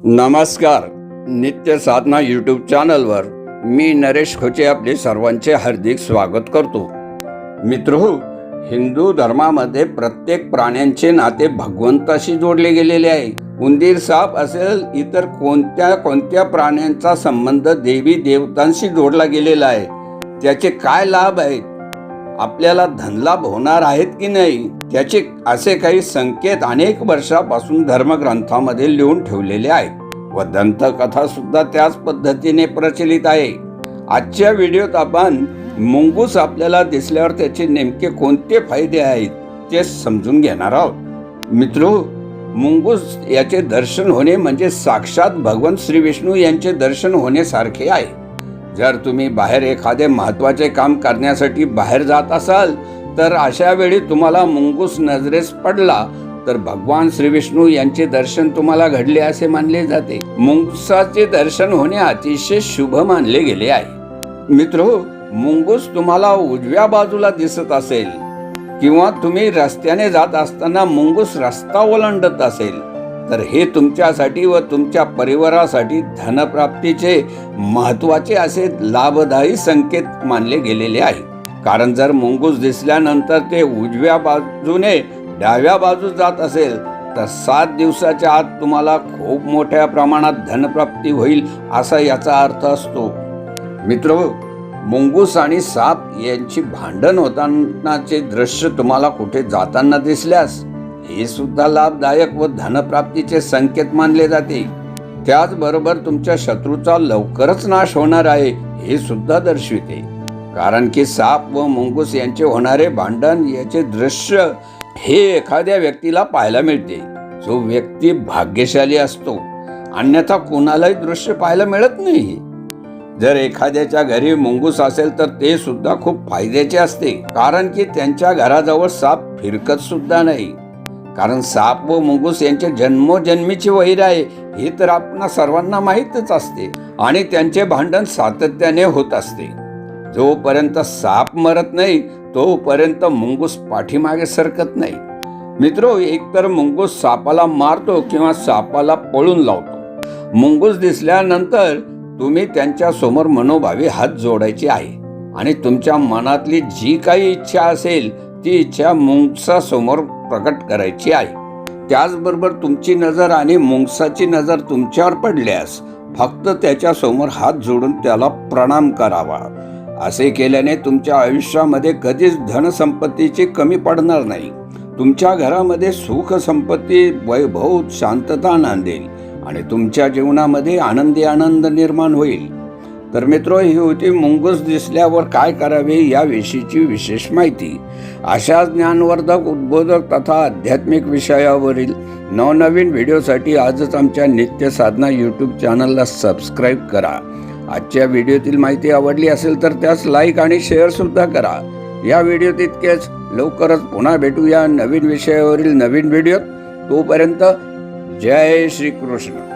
नमस्कार नित्य साधना यूट्यूब चॅनलवर मी नरेश खोचे आपले सर्वांचे हार्दिक स्वागत करतो. मित्र हिंदू धर्मामध्ये प्रत्येक प्राण्यांचे नाते भगवंताशी जोडले गेलेले आहे. उंदीर साप असेल इतर कोणत्या कोणत्या प्राण्यांचा संबंध देवी देवतांशी जोडला गेलेला आहे? त्याचे काय लाभ आहेत? आपल्याला धनलाभ होणार आहेत की नाही त्याचे असे काही संकेत अनेक वर्षापासून धर्मग्रंथामध्ये लिहून ठेवलेले आहेत. व दंतकथा सुद्धा त्याच पद्धतीने प्रचलित आहे. आजच्या व्हिडिओत आपण मुंगूस आपल्याला दिसल्यावर त्याचे नेमके कोणते फायदे आहेत ते समजून घेणार आहोत. मित्रो मुंगूस याचे दर्शन होणे म्हणजे साक्षात भगवान श्री विष्णू यांचे दर्शन होण्यासारखे आहे. जर तुम्ही बाहेर एखादे महत्त्वाचे काम करण्यासाठी बाहेर जात असाल तर अशा वेळी तुम्हाला मुंगूस नजरेस पडला तर भगवान श्री विष्णू यांचे दर्शन तुम्हाला घडले असे मानले जाते. मुंगसाचे दर्शन होणे अतिशय शुभ मानले गेले आहे. मित्र मुंगूस तुम्हाला उजव्या बाजूला दिसत असेल किंवा तुम्ही रस्त्याने जात असताना मुंगूस रस्ता ओलांडत असेल. तर हे तुमच्यासाठी व तुमच्या परिवारासाठी धनप्राप्तीचे महत्त्वाचे असे लाभदायी संकेत मानले गेलेले आहे. कारण जर मुंगूस दिसल्यानंतर ते उजव्या बाजूने डाव्या बाजूस जात असेल तर सात दिवसाच्या आत तुम्हाला खूप मोठ्या प्रमाणात धनप्राप्ती होईल असा याचा अर्थ असतो. मित्र मुंगूस आणि साप यांची भांडण होतानाचे दृश्य तुम्हाला कुठे जाताना दिसल्यास हे सुद्धा लाभदायक व धनप्राप्तीचे संकेत मानले जाते. त्याचबरोबर तुमच्या शत्रूचा लवकरच नाश होणार आहे हे सुद्धा दर्शविते. कारण की साप व मुंगूस यांचे होणारे भांडण याचे दृश्य हे एखाद्या व्यक्तीला पाहायला मिळते. जो व्यक्ती भाग्यशाली असतो अन्यथा कोणालाही दृश्य पाहायला मिळत नाही. जर एखाद्याच्या घरी मुंगूस असेल तर ते सुद्धा खूप फायद्याचे असते. कारण की त्यांच्या घराजवळ साप फिरकत सुद्धा नाही. कारण साप व मुंगूस यांचे जन्मोजन्मीचे वैर आहे हे तर आपण सर्वांना माहीतच असते आणि त्यांचे भांडण सातत्याने होत असते. जोपर्यंत साप मरत नाही तोपर्यंत मुंगूस पाठीमागे सरकत नाही. मित्रो एकतर मुंगूस सापाला मारतो किंवा सापाला पळून लावतो. मुंगूस दिसल्यानंतर तुम्ही त्यांच्यासमोर मनोभावी हात जोडायचे आहे आणि तुमच्या मनातली जी काही इच्छा असेल ती इच्छा मुंगसासमोर प्रकट करायची आहे. त्याचबरोबर तुमची नजर आणि मुंगसाची नजर तुमच्यावर पडल्यास फक्त त्याच्यासमोर हात जोडून त्याला प्रणाम करावा. असे केल्याने तुमच्या आयुष्यामध्ये कधीच धनसंपत्तीची कमी पडणार नाही. तुमच्या घरामध्ये सुख संपत्ती वैभव शांतता नांदेल आणि तुमच्या जीवनामध्ये आनंदी आनंद निर्माण होईल. तर मित्र ही होती मुंगूस दिसल्यावर काय करावे याविषयीची विशेष माहिती. अशा ज्ञानवर्धक उद्बोधक तथा आध्यात्मिक विषयावरील नवनवीन व्हिडिओसाठी आजच आमच्या नित्य साधना यूट्यूब चॅनलला सबस्क्राईब करा. आजच्या व्हिडिओतील माहिती आवडली असेल तर त्यास लाईक आणि शेअर सुद्धा करा. या व्हिडिओत इतकेच लवकरच पुन्हा भेटूया नवीन विषयावरील नवीन व्हिडिओत. तोपर्यंत जय श्री कृष्ण